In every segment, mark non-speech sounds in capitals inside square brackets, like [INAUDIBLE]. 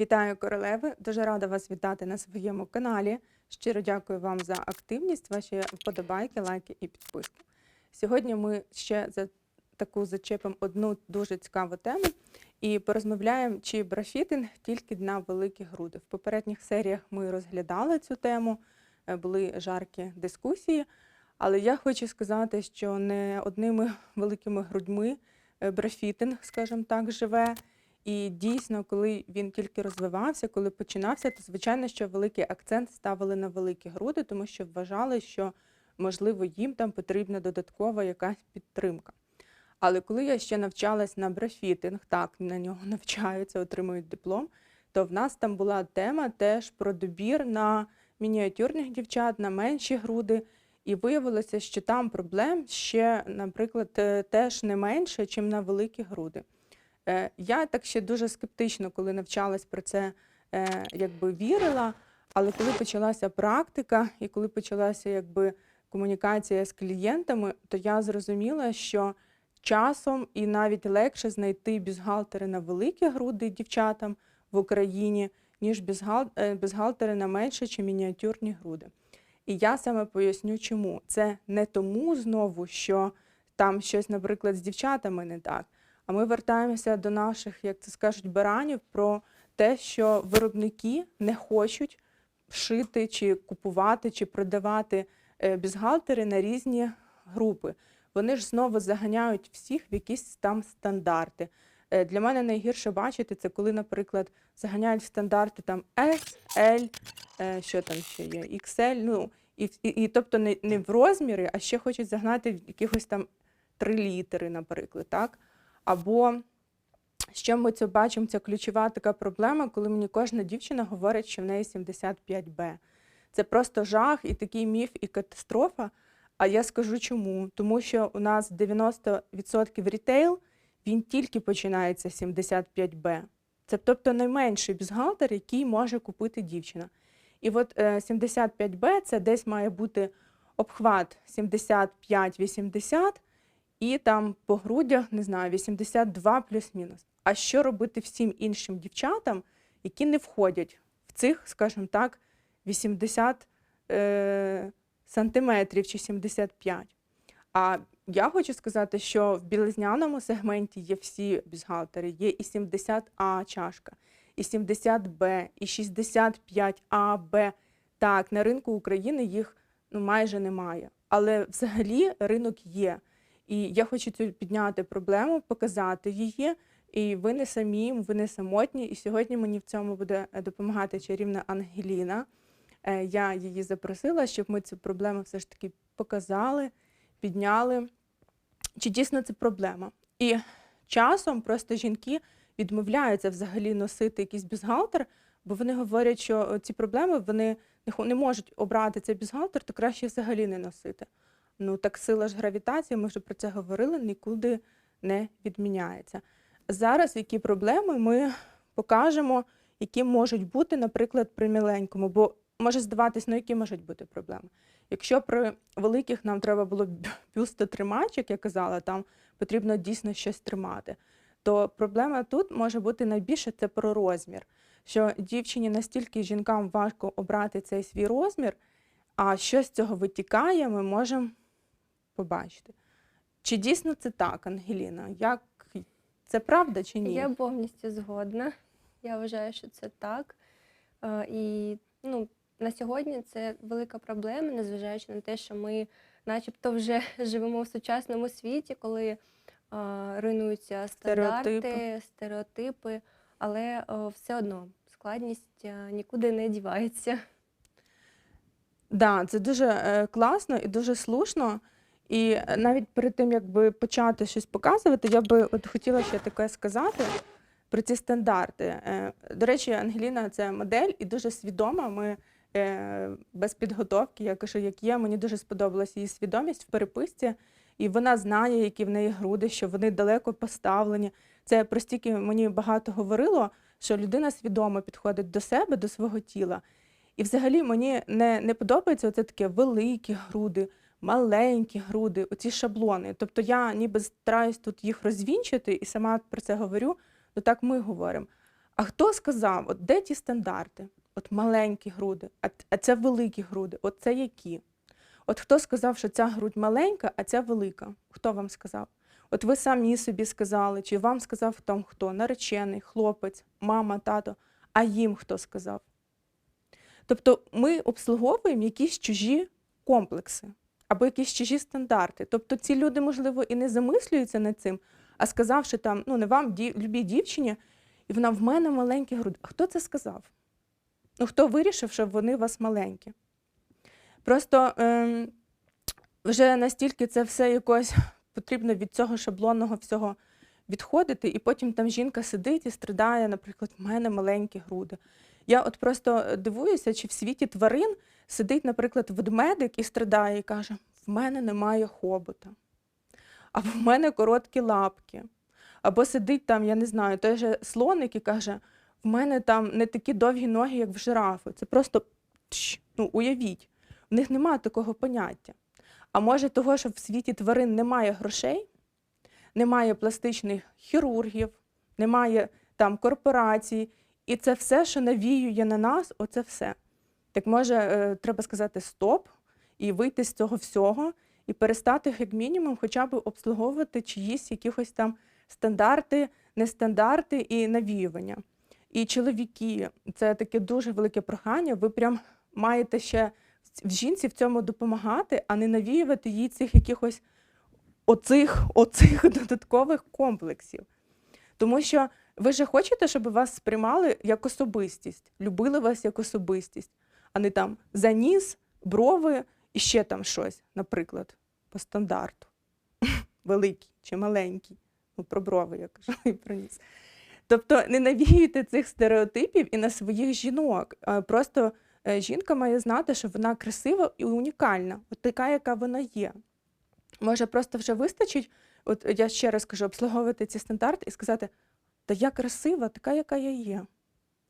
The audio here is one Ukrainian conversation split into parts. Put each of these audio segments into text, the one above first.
Вітаю королеви! Дуже рада вас вітати на своєму каналі. Щиро дякую вам за активність, ваші вподобайки, лайки і підписки. Сьогодні ми ще за таку зачепимо одну дуже цікаву тему і порозмовляємо, чи брафітинг тільки на великі груди. В попередніх серіях ми розглядали цю тему, е, були жаркі дискусії. Але я хочу сказати, що не одними [LAUGHS] великими грудьми е, брафітинг, скажімо так, живе. І дійсно, коли він тільки розвивався, коли починався, то звичайно, що великий акцент ставили на великі груди, тому що вважали, що можливо їм там потрібна додаткова якась підтримка. Але коли я ще навчалась на брафітинг, так на нього [LAUGHS] навчаються, отримують диплом, то в нас там була тема теж про добір на мініатюрних дівчат, на менші груди. І виявилося, що там проблем ще, наприклад, е, теж не менше, ніж на великі груди. Е, Я так ще дуже скептично, коли навчалась про це, е, якби вірила. Але коли почалася практика і коли почалася якби комунікація з клієнтами, то я зрозуміла, що часом і навіть легше знайти бюстгальтери на великі груди дівчатам в Україні, ніж бюстгал- е, на менше чи мініатюрні груди. І я саме поясню, чому. Це не тому знову, що там щось, наприклад, з дівчатами не так. А ми вертаємося до наших, як це скажуть, баранів про те, що виробники не хочуть шити чи купувати, чи продавати е, бюстгальтери на різні групи. Вони ж знову заганяють всіх в якісь там стандарти. Е, Для мене найгірше бачити це, коли, наприклад, заганяють стандарти там S, L, е, що там ще є, XL, ну, і, і, і тобто не, не в розміри, а ще хочуть загнати в якихось там 3 літери, наприклад, так? Або що ми це бачимо, це ключова така проблема, коли мені кожна дівчина говорить, що в неї 75Б. Це просто жах і такий міф, і катастрофа. А я скажу чому. Тому що у нас 90% рітейл, він тільки починається 75Б. Це тобто найменший бюстгальтер, який може купити дівчина. І от е, 75Б це десь має бути обхват 75-80, і там по грудях, не знаю, 82 плюс-мінус. А що робити всім іншим дівчатам, які не входять в цих, скажімо так, 80 е, сантиметрів чи 75? А я хочу сказати, що в білизняному сегменті є всі бюстгальтери. Є і 70А чашка, і 70Б, і 65А, Б. Так, на ринку України їх ну, майже немає. Але взагалі ринок є. І я хочу цю підняти проблему, показати її. І ви не самі, ви не самотні. І сьогодні мені в цьому буде е, допомагати чарівна Ангеліна. Е, Я її запросила, щоб ми цю проблему все ж таки показали, підняли. Чи дійсно це проблема? І часом просто жінки відмовляються взагалі носити якийсь бюстгальтер, бо вони говорять, що ці проблеми вони не можуть обрати цей бюстгальтер, то краще взагалі не носити. Ну так сила ж гравітації, ми вже про це говорили, нікуди не відміняється. Зараз які проблеми ми покажемо, які можуть бути, наприклад, при міленькому, бо може здаватись, ну які можуть бути проблеми. Якщо при великих нам треба було бюстотримач, як я казала, там потрібно дійсно щось тримати, то проблема тут може бути найбільше це про розмір. Що дівчині настільки жінкам важко обрати цей свій розмір, а що з цього витікає, ми можемо побачити. Чи дійсно це так, Ангеліна? Як це правда чи ні? Я повністю згодна. Я вважаю, що це так. Е, І ну, на сьогодні це велика проблема, незважаючи на те, що ми начебто вже [LAUGHS] живемо в сучасному світі, коли е, руйнуються стандарти, Стереотипи. стереотипи, але е, все одно складність нікуди не дівається. Да, це дуже е, класно і дуже слушно. І навіть перед тим, як би почати щось показувати, я би от хотіла ще таке сказати про ці стандарти. Е, До речі, Ангеліна це модель і дуже свідома. Ми е, без підготовки, я кажу, як є, мені дуже сподобалася її свідомість в переписці, і вона знає, які в неї груди, що вони далеко поставлені. Це простільки мені багато говорило, що людина свідомо підходить до себе, до свого тіла. І взагалі мені не, не подобається оце таке великі груди, маленькі груди, оці шаблони. Тобто я ніби стараюсь тут їх розвінчити і сама про це говорю, ну так ми говоримо. А хто сказав, от де ті стандарти? От маленькі груди, а це великі груди. От це які? От хто сказав, що ця грудь маленька, а ця велика? Хто вам сказав? От ви самі собі сказали, чи вам сказав там хто? Наречений, хлопець, мама, тато, а їм хто сказав? Тобто ми обслуговуємо якісь чужі комплекси або якісь чужі стандарти. Тобто ці люди, можливо, і не замислюються над цим, а сказавши там, ну не вам, дів, любій дівчині, і вона в мене маленькі груди. А хто це сказав? Ну, хто вирішив, що вони у вас маленькі? Просто ем, вже настільки це все якось потрібно від цього шаблонного всього відходити, і потім там жінка сидить і страдає, наприклад, в мене маленькі груди. Я от просто дивуюся, чи в світі тварин сидить, наприклад, ведмедик і страдає, і каже: в мене немає хобота, або в мене короткі лапки. Або сидить там, я не знаю, той же слоник і каже: в мене там не такі довгі ноги, як в жирафи. Це просто ну, уявіть, в них немає такого поняття. А може, того, що в світі тварин немає грошей, немає пластичних хірургів, немає там корпорацій, і це все, що навіює на нас, оце все. Так може, е, треба сказати стоп і вийти з цього всього, і перестати, як мінімум, хоча б обслуговувати чиїсь якихось там стандарти, нестандарти і навіювання. І чоловіки, це таке дуже велике прохання. Ви прям маєте ще в жінці в цьому допомагати, а не навіювати їй цих якихось оцих, оцих [LAUGHS] додаткових комплексів. Тому що ви же хочете, щоб вас сприймали як особистість, любили вас як особистість, а не там за ніс, брови і ще там щось, наприклад, по стандарту. [LAUGHS] Великий чи маленький. Ну, про брови я кажу і про ніс. Тобто не навіюйте цих стереотипів і на своїх жінок. Просто е, жінка має знати, що вона красива і унікальна, от така, яка вона є. Може, просто вже вистачить, от я ще раз кажу, обслуговувати ці стандарти і сказати, та я красива, така, яка я є.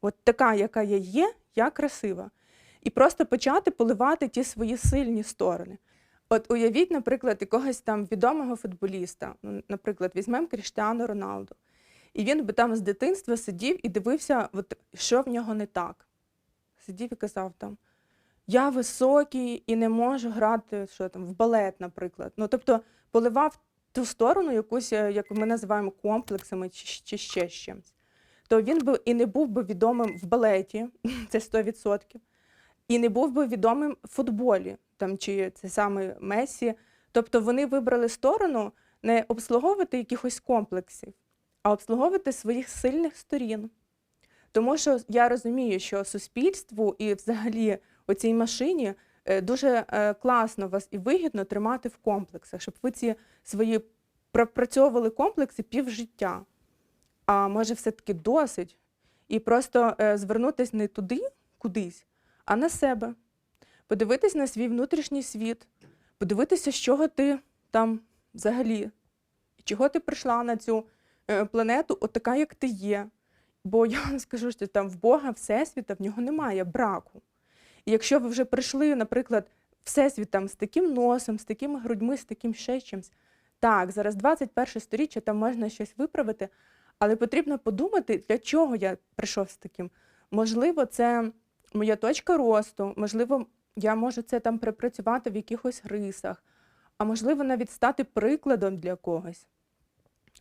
От така, яка я є, я красива. І просто почати поливати ті свої сильні сторони. От уявіть, наприклад, якогось там відомого футболіста, ну, наприклад, візьмемо Кріштіану Роналду. І він би там з дитинства сидів і дивився, от, що в нього не так. Сидів і казав там: Я високий і не можу грати що там, в балет, наприклад. Ну, тобто поливав ту сторону, якусь, е, як ми називаємо комплексами чи, ще чимось. То він би і не був би відомим в балеті, [LAUGHS] це 100%, і не був би відомим в футболі, там, чи це саме Месі. Тобто вони вибрали сторону не обслуговувати якихось комплексів, а обслуговувати своїх сильних сторін. Тому що я розумію, що суспільству і взагалі у цій машині дуже е, класно вас і вигідно тримати в комплексах, щоб ви ці свої пропрацьовували комплекси півжиття. А може, все-таки досить, і просто е, звернутися не туди, кудись, а на себе. Подивитись на свій внутрішній світ, подивитися, з чого ти там взагалі, чого ти прийшла на цю е, планету, от така, як ти є. Бо я вам скажу, що там в Бога, Всесвіта, в нього немає браку. І якщо ви вже прийшли, наприклад, Всесвіт там, з таким носом, з такими грудьми, з таким ще чимось, так, зараз 21 сторіччя, там можна щось виправити, але потрібно подумати, для чого я прийшов з таким. Можливо, це моя точка росту, можливо, я можу це там припрацювати в якихось рисах, а можливо, навіть стати прикладом для когось.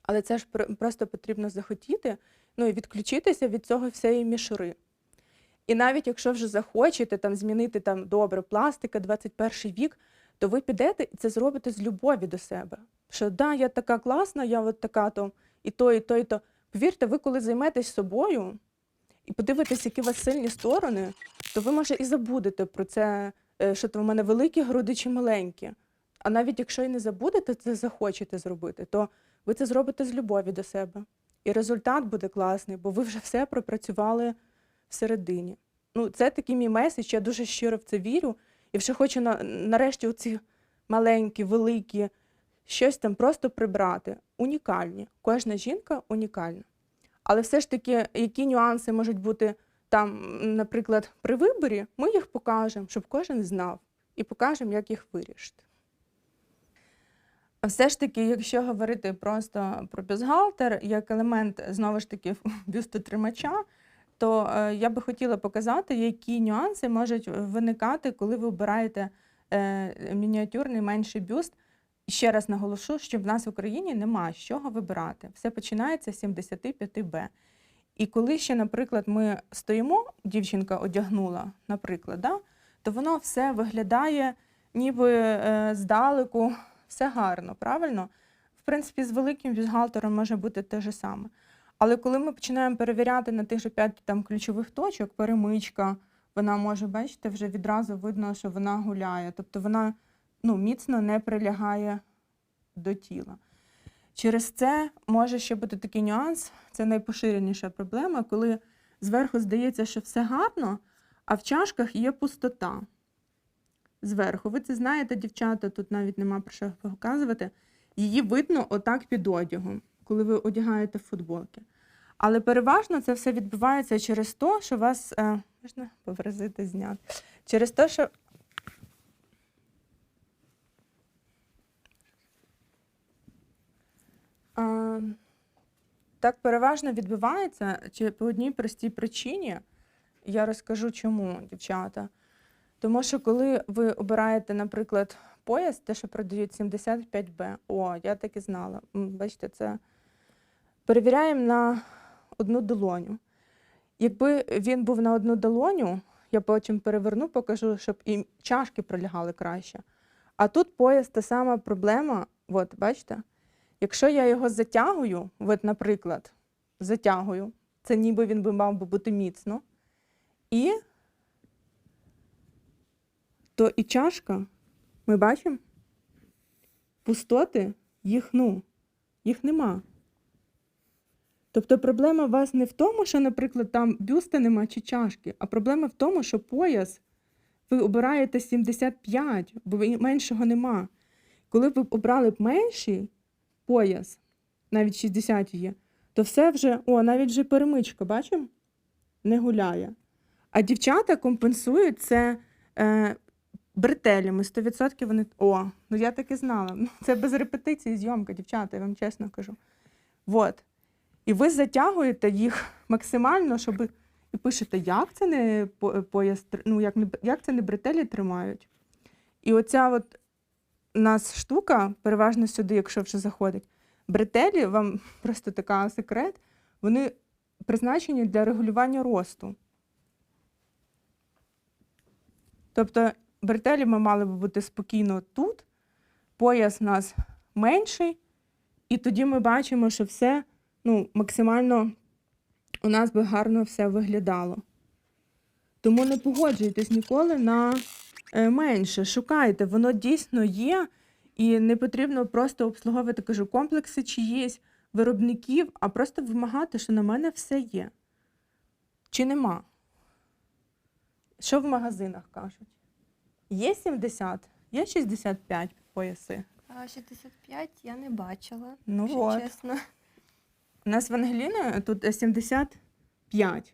Але це ж пр- просто потрібно захотіти, ну і відключитися від цього всієї мішури. І навіть якщо вже захочете там змінити там добре пластика, 21 вік, то ви підете і це зробите з любові до себе. Що да, я така класна, я от така то і то, і то, і то. Повірте, ви коли займетесь собою і подивитесь, які у вас сильні сторони, то ви, може, і забудете про це, е, що то в мене великі груди чи маленькі. А навіть якщо і не забудете це захочете зробити, то ви це зробите з любові до себе. І результат буде класний, бо ви вже все пропрацювали всередині. Ну, це такий мій меседж, я дуже щиро в це вірю. І вже хочу на, нарешті оці маленькі, великі, щось там просто прибрати. Унікальні. Кожна жінка унікальна. Але все ж таки, які нюанси можуть бути там, наприклад, при виборі, ми їх покажемо, щоб кожен знав, і покажемо, як їх вирішити. Все ж таки, якщо говорити просто про бюстгальтер як елемент знову ж таки [LAUGHS] бюстотримача, то е, я би хотіла показати, які нюанси можуть виникати, коли ви обираєте е, мініатюрний менший бюст. Ще раз наголошу, що в нас в Україні нема з чого вибирати. Все починається з 75Б. І коли ще, наприклад, ми стоїмо, дівчинка одягнула, наприклад, да, то воно все виглядає ніби е, здалеку, все гарно, правильно? В принципі, з великим бюстгальтером може бути те ж саме. Але коли ми починаємо перевіряти на тих же п'ять там ключових точок, перемичка, вона може, бачите, вже відразу видно, що вона гуляє. Тобто вона ну, міцно не прилягає до тіла. Через це може ще бути такий нюанс, це найпоширеніша проблема, коли зверху здається, що все гарно, а в чашках є пустота. Зверху. Ви це знаєте, дівчата, тут навіть нема про що показувати. Її видно отак під одягом, коли ви одягаєте футболки. Але переважно це все відбувається через те, що вас е, можна повразити зняти. Через те, що А, так переважно відбувається чи по одній простій причині. Я розкажу чому, дівчата. Тому що коли ви обираєте, наприклад, пояс, те, що продають 75Б, о, я так і знала. Бачите, це перевіряємо на одну долоню. Якби він був на одну долоню, я потім переверну, покажу, щоб і чашки пролягали краще. А тут пояс та сама проблема, от, бачите? Якщо я його затягую, от, наприклад, затягую, це ніби він би мав би бути міцно, і то і чашка, ми бачимо, пустоти їх, ну, їх нема. Тобто проблема у вас не в тому, що, наприклад, там бюста нема чи чашки, а проблема в тому, що пояс ви обираєте 75, бо меншого нема. Коли б ви обрали б менший пояс, навіть 60 є, то все вже, о, навіть вже перемичка, бачимо? Не гуляє. А дівчата компенсують це е, бретелями. 100% вони. О, ну я так і знала. [LAUGHS] Це без репетиції зйомка, дівчата, я вам чесно кажу. Вот. І ви затягуєте їх максимально, щоб. І пишете, як це не по- пояс, ну, як, не, як це не бретелі тримають. І оця от у нас штука, переважно сюди, якщо вже заходить, бретелі, вам [LAUGHS] просто така секрет, вони призначені для регулювання росту. Тобто бретелі ми мали б бути спокійно тут, пояс у нас менший, і тоді ми бачимо, що все ну, максимально у нас би гарно все виглядало. Тому не погоджуйтесь ніколи на е, менше. Шукайте, воно дійсно є, і не потрібно просто обслуговувати кажу, комплекси чиїсь виробників, а просто вимагати, що на мене все є. Чи нема? Що в магазинах кажуть? Є 70, є 65 пояси. 65 я не бачила, Ну якщо от. чесно. У нас в Ангеліни тут е, 75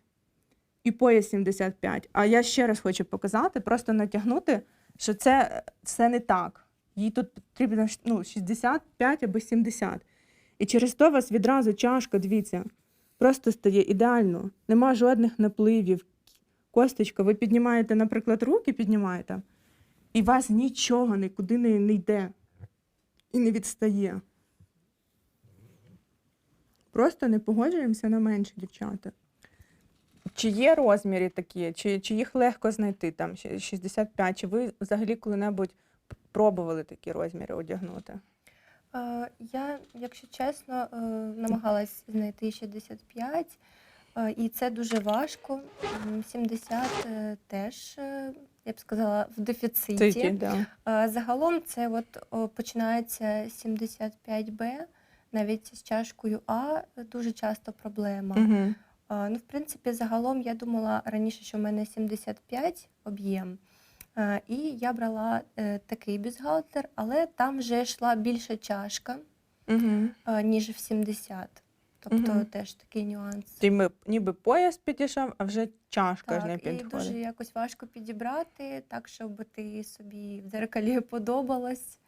і пояс 75. А я ще раз хочу показати, просто натягнути, що це, це не так. Їй тут потрібно ну, 65 або 70. І через то у вас відразу чашка, дивіться, просто стає ідеально. Нема жодних напливів. Косточка, ви піднімаєте, наприклад, руки піднімаєте, і у вас нічого нікуди не, не йде і не відстає. Просто не погоджуємося на менше, дівчата. Чи є розміри такі, чи, чи їх легко знайти, там щ- 65, чи ви взагалі коли-небудь пробували такі розміри одягнути? Е, Я, якщо чесно, е, намагалась знайти 65, е, і це дуже важко. М, 70 е, теж, е, я б сказала, в дефіциті. Ці, да. Е, Загалом це от о, починається 75Б, навіть з чашкою А е, дуже часто проблема. Угу. Ну, в принципі, загалом я думала раніше, що в мене 75 об'єм. Е, І я брала е, такий бюстгальтер, але там вже йшла більша чашка, Угу. ніж в 70. Тобто Мгм. теж такий нюанс. Ніби, ніби пояс підійшов, а вже чашка ж не Так, і дуже якось важко підібрати, так, щоб ти собі в дзеркалі [LAUGHS] подобалась.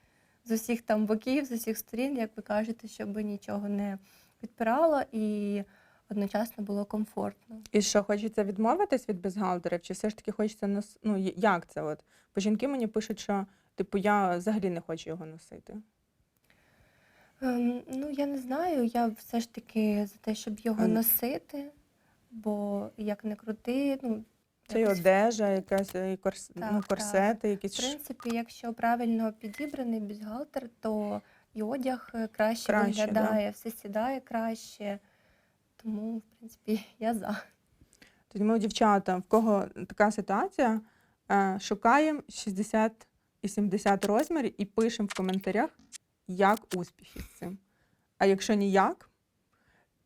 З усіх там боків, з усіх сторін, як ви кажете, щоб нічого не підпирало і одночасно було комфортно. І що, хочеться відмовитись від бюстгальтерів, чи все ж таки хочеться нос... Ну, як це? От? Бо жінки мені пишуть, що типу я взагалі не хочу його носити. Ем, ну, я не знаю, я все ж таки за те, щоб його А- носити, бо як не крути, ну, Це і одежа, якась і корс... Так, ну, так. корсети, якісь В принципі, якщо правильно підібраний бюстгальтер, то і одяг е, краще, Краще, да. виглядає, все сідає краще. Тому, в принципі, [LAUGHS] я за. Тоді ми, дівчата, в кого така ситуація, е, шукаємо 60 і 70 розмірів і пишемо в коментарях, як успіхи з цим. А якщо ніяк,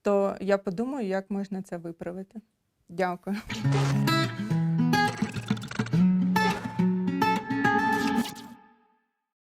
то я подумаю, як можна це виправити. Дякую.